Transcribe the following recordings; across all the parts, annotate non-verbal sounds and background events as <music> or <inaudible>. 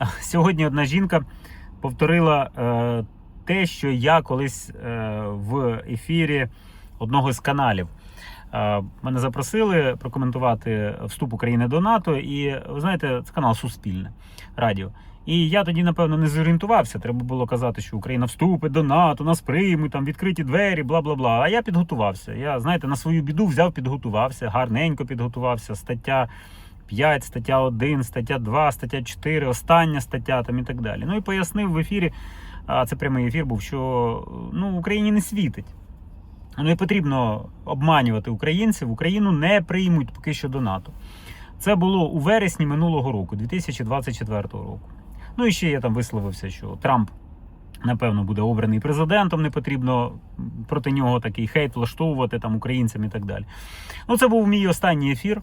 <laughs> Сьогодні одна жінка повторила е, те, що я колись е, в ефірі одного з каналів. Е, мене запросили прокоментувати вступ України до НАТО, і ви знаєте, це канал Суспільне Радіо. І я тоді, напевно, не зорієнтувався. Треба було казати, що Україна вступить до НАТО, нас приймуть, там відкриті двері, бла бла бла. А я підготувався. Я знаєте, на свою біду взяв, підготувався, гарненько підготувався. Стаття 5, стаття 1, стаття 2, стаття 4, остання стаття там і так далі. Ну і пояснив в ефірі, а це прямий ефір був, що ну, Україні не світить. Не потрібно обманювати українців. Україну не приймуть поки що до НАТО. Це було у вересні минулого року, 2024 року. Ну і ще я там висловився, що Трамп, напевно, буде обраний президентом. Не потрібно проти нього такий хейт влаштовувати там українцям і так далі. Ну, це був мій останній ефір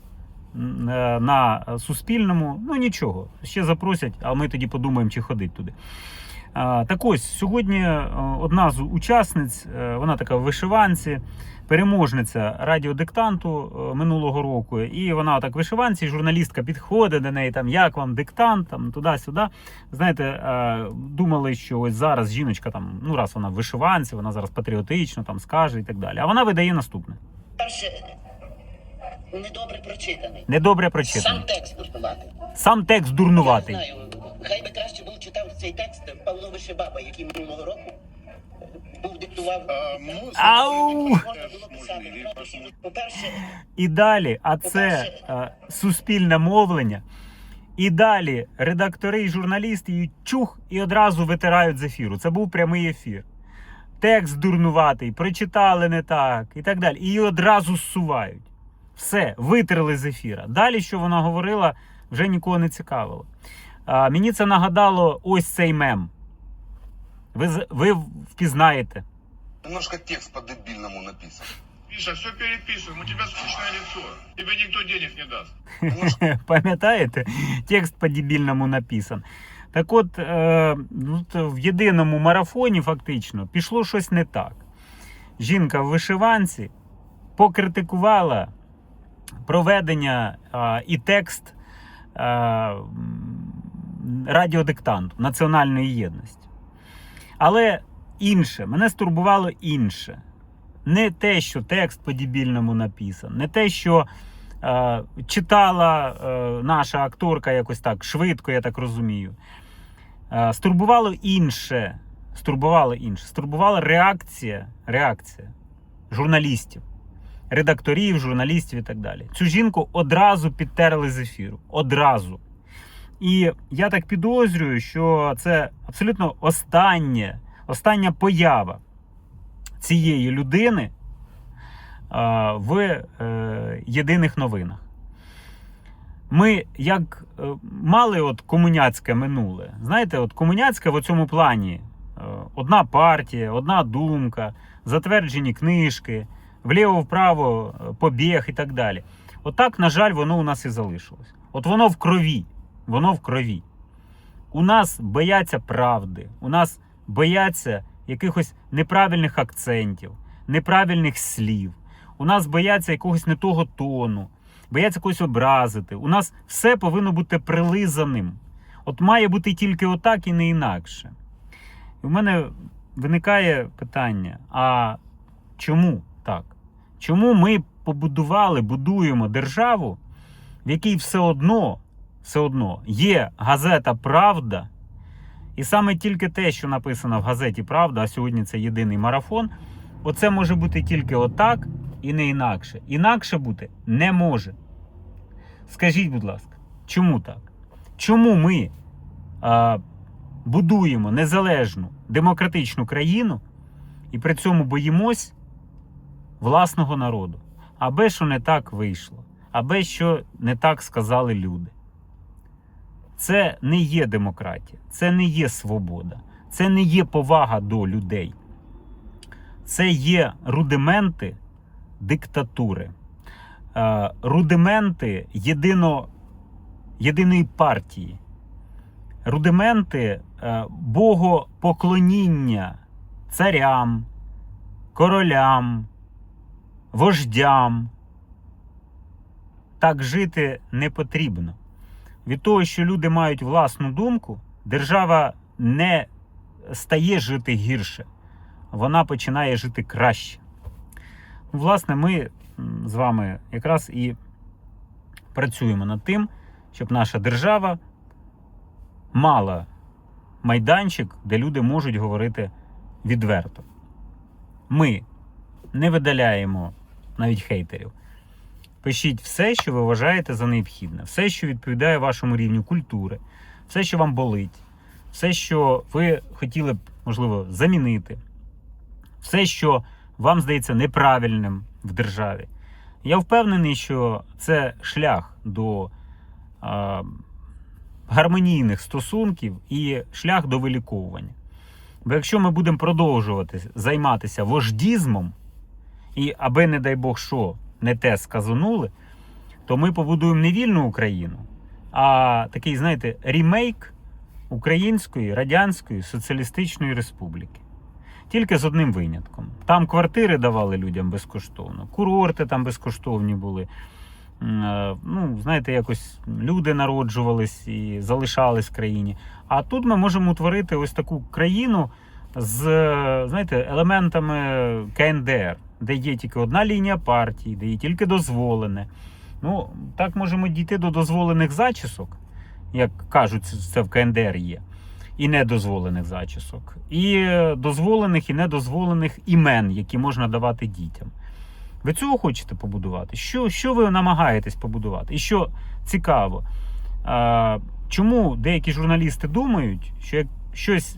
на Суспільному. Ну нічого, ще запросять, а ми тоді подумаємо, чи ходить туди. Так ось сьогодні е, одна з учасниць, е, вона така в вишиванці, переможниця радіодиктанту е, минулого року. І вона так в вишиванці, журналістка підходить до неї, там як вам диктант, там туди-сюди. Знаєте, е, думали, що ось зараз жіночка там, ну раз вона в вишиванці, вона зараз патріотично там скаже і так далі. А вона видає наступне: Перше, недобре прочитаний. недобре Сам прочитаний. текст дурнувати. Сам текст дурнуватий. Я знаю, хай би краще був читав цей текст Павло Вишибаба, який минулого року був диктував. Ау! Можна було писати. По-перше, І далі, а це е, суспільне мовлення. І далі редактори і журналісти її чух і одразу витирають з ефіру. Це був прямий ефір. Текст дурнуватий, прочитали не так і так далі. І її одразу зсувають. Все, витерли з ефіра. Далі, що вона говорила, вже нікого не цікавило. А, мені це нагадало ось цей мем. Ви, ви впізнаєте. Немножко текст по-дебильному написан. Миша, все переписываем, у тебя скучное лицо. Тебе никто денег не даст. <laughs> Пам'ятаєте? Текст по-дебільному написан. Так от, е, ну, в єдиному марафоні фактично пішло щось не так. Жінка в вишиванці покритикувала проведення е, і текст е, радіодиктанту національної єдності. Але інше, мене стурбувало інше. Не те, що текст по-дебільному написан, не те, що е, читала е, наша акторка якось так швидко, я так розумію. Е, стурбувало інше. Стурбувало інше. Стурбувала реакція, реакція журналістів, редакторів, журналістів і так далі. Цю жінку одразу підтерли з ефіру. Одразу. І я так підозрюю, що це абсолютно останнє, остання поява цієї людини а, в е, єдиних новинах. Ми як е, мали от комуняцьке минуле. Знаєте, от комуняцьке в цьому плані е, одна партія, одна думка, затверджені книжки, вліво-вправо побіг і так далі. Отак, на жаль, воно у нас і залишилось. От воно в крові. Воно в крові. У нас бояться правди, у нас бояться якихось неправильних акцентів, неправильних слів. У нас бояться якогось не того тону, бояться когось образити. У нас все повинно бути прилизаним. От має бути тільки отак і не інакше. І в мене виникає питання: а чому так? Чому ми побудували, будуємо державу, в якій все одно, все одно є газета Правда, і саме тільки те, що написано в газеті Правда, а сьогодні це єдиний марафон, оце може бути тільки отак і не інакше. Інакше бути не може. Скажіть, будь ласка, чому так? Чому ми а, будуємо незалежну демократичну країну і при цьому боїмось власного народу? Аби що не так вийшло, аби що не так сказали люди. Це не є демократія, це не є свобода, це не є повага до людей. Це є рудименти диктатури, е, рудименти єдино, єдиної партії, рудименти е, богопоклоніння царям, королям, вождям. Так жити не потрібно. Від того, що люди мають власну думку, держава не стає жити гірше, вона починає жити краще. Власне, ми з вами якраз і працюємо над тим, щоб наша держава мала майданчик, де люди можуть говорити відверто. Ми не видаляємо навіть хейтерів. Пишіть все, що ви вважаєте за необхідне, все, що відповідає вашому рівню культури, все, що вам болить, все, що ви хотіли б, можливо, замінити, все, що вам здається неправильним в державі. Я впевнений, що це шлях до а, гармонійних стосунків і шлях до виліковування. Бо якщо ми будемо продовжувати займатися вождізмом, і аби, не дай Бог, що не те сказанули, то ми побудуємо не вільну Україну, а такий, знаєте, рімейк Української Радянської Соціалістичної Республіки. Тільки з одним винятком. Там квартири давали людям безкоштовно, курорти там безкоштовні були. Е, Ну, знаєте, якось люди народжувались і залишались в країні. А тут ми можемо утворити ось таку країну з знаєте, елементами КНДР, де є тільки одна лінія партії, де є тільки дозволене. Ну, так можемо дійти до дозволених зачісок, як кажуть, це в КНДР є, і недозволених зачісок, і дозволених і недозволених імен, які можна давати дітям. Ви цього хочете побудувати? Що, що ви намагаєтесь побудувати? І що цікаво, а, чому деякі журналісти думають, що як щось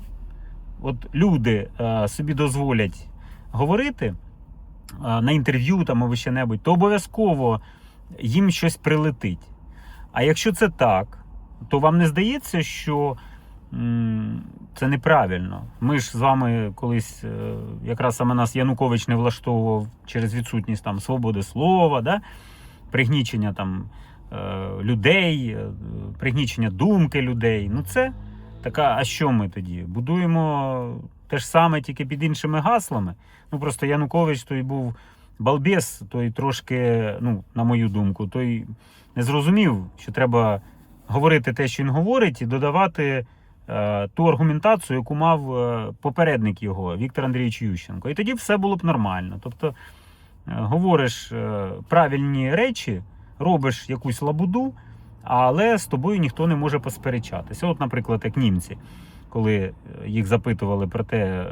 от люди а, собі дозволять говорити на інтерв'ю там або ще небудь, то обов'язково їм щось прилетить. А якщо це так, то вам не здається, що це неправильно. Ми ж з вами колись, е, якраз саме нас Янукович не влаштовував через відсутність там свободи слова, да? пригнічення там е, людей, е, пригнічення думки людей. Ну це така, а що ми тоді? Будуємо те ж саме, тільки під іншими гаслами. Ну просто Янукович той був балбес, той трошки, ну, на мою думку, той не зрозумів, що треба говорити те, що він говорить, і додавати е, ту аргументацію, яку мав е, попередник його, Віктор Андрійович Ющенко. І тоді все було б нормально. Тобто е, говориш е, правильні речі, робиш якусь лабуду, але з тобою ніхто не може посперечатися. От, наприклад, як німці, коли е, їх запитували про те, е,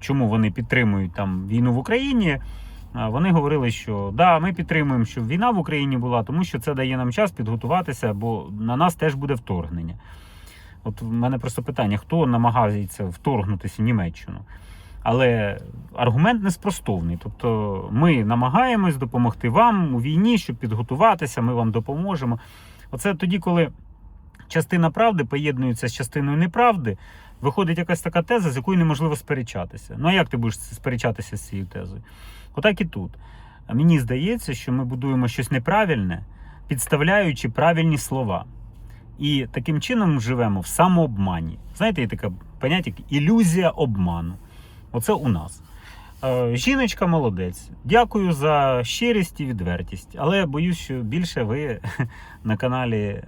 чому вони підтримують там війну в Україні. Вони говорили, що да, ми підтримуємо, щоб війна в Україні була, тому що це дає нам час підготуватися, бо на нас теж буде вторгнення. От в мене просто питання: хто намагається вторгнутися в Німеччину? Але аргумент неспростовний. Тобто ми намагаємось допомогти вам у війні, щоб підготуватися, ми вам допоможемо. Оце тоді, коли частина правди поєднується з частиною неправди, виходить якась така теза, з якою неможливо сперечатися. Ну а як ти будеш сперечатися з цією тезою? Отак і тут. Мені здається, що ми будуємо щось неправильне, підставляючи правильні слова. І таким чином живемо в самообмані. Знаєте, є таке поняття як ілюзія обману. Оце у нас. Е, Жіночка молодець. Дякую за щирість і відвертість. Але боюсь, що більше ви <laughs> на каналі е,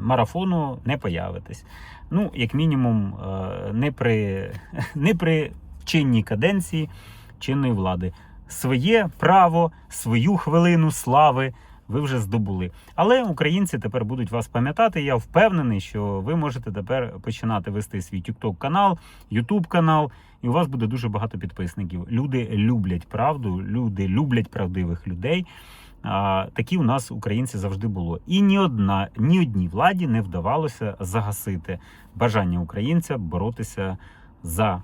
марафону не появитесь. Ну, як мінімум, е, не при, <laughs> не при чинній каденції чинної влади. Своє право, свою хвилину слави ви вже здобули. Але українці тепер будуть вас пам'ятати. Я впевнений, що ви можете тепер починати вести свій TikTok канал, YouTube канал, і у вас буде дуже багато підписників. Люди люблять правду, люди люблять правдивих людей. А, такі у нас українці завжди було. І ні одна, ні одній владі не вдавалося загасити бажання українця боротися за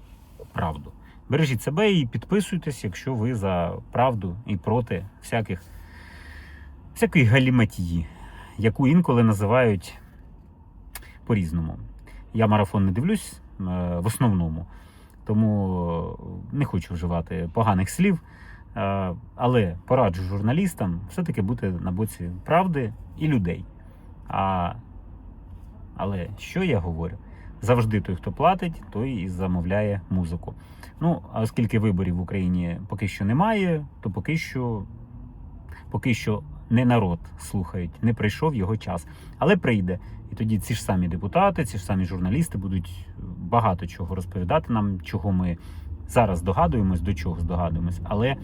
правду. Бережіть себе і підписуйтесь, якщо ви за правду і проти всяких всякої галіматії, яку інколи називають по-різному. Я марафон не дивлюсь е, в основному, тому не хочу вживати поганих слів. Е, Але пораджу журналістам все-таки бути на боці правди і людей. А, але що я говорю? Завжди той, хто платить, той і замовляє музику. Ну, а оскільки виборів в Україні поки що немає, то поки що, поки що не народ слухають, не прийшов його час. Але прийде. І тоді ці ж самі депутати, ці ж самі журналісти будуть багато чого розповідати нам, чого ми зараз здогадуємось, до чого здогадуємось, але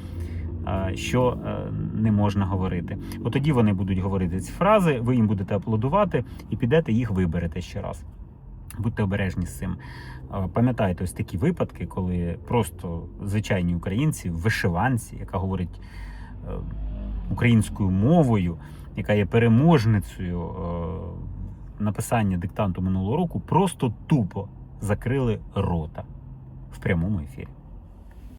е, що е, не можна говорити. От тоді вони будуть говорити ці фрази, ви їм будете аплодувати і підете їх виберете ще раз. Будьте обережні з цим. Е, Пам'ятайте ось такі випадки, коли просто звичайні українці вишиванці, яка говорить українською мовою, яка є переможницею е, написання диктанту минулого року, просто тупо закрили рота в прямому ефірі.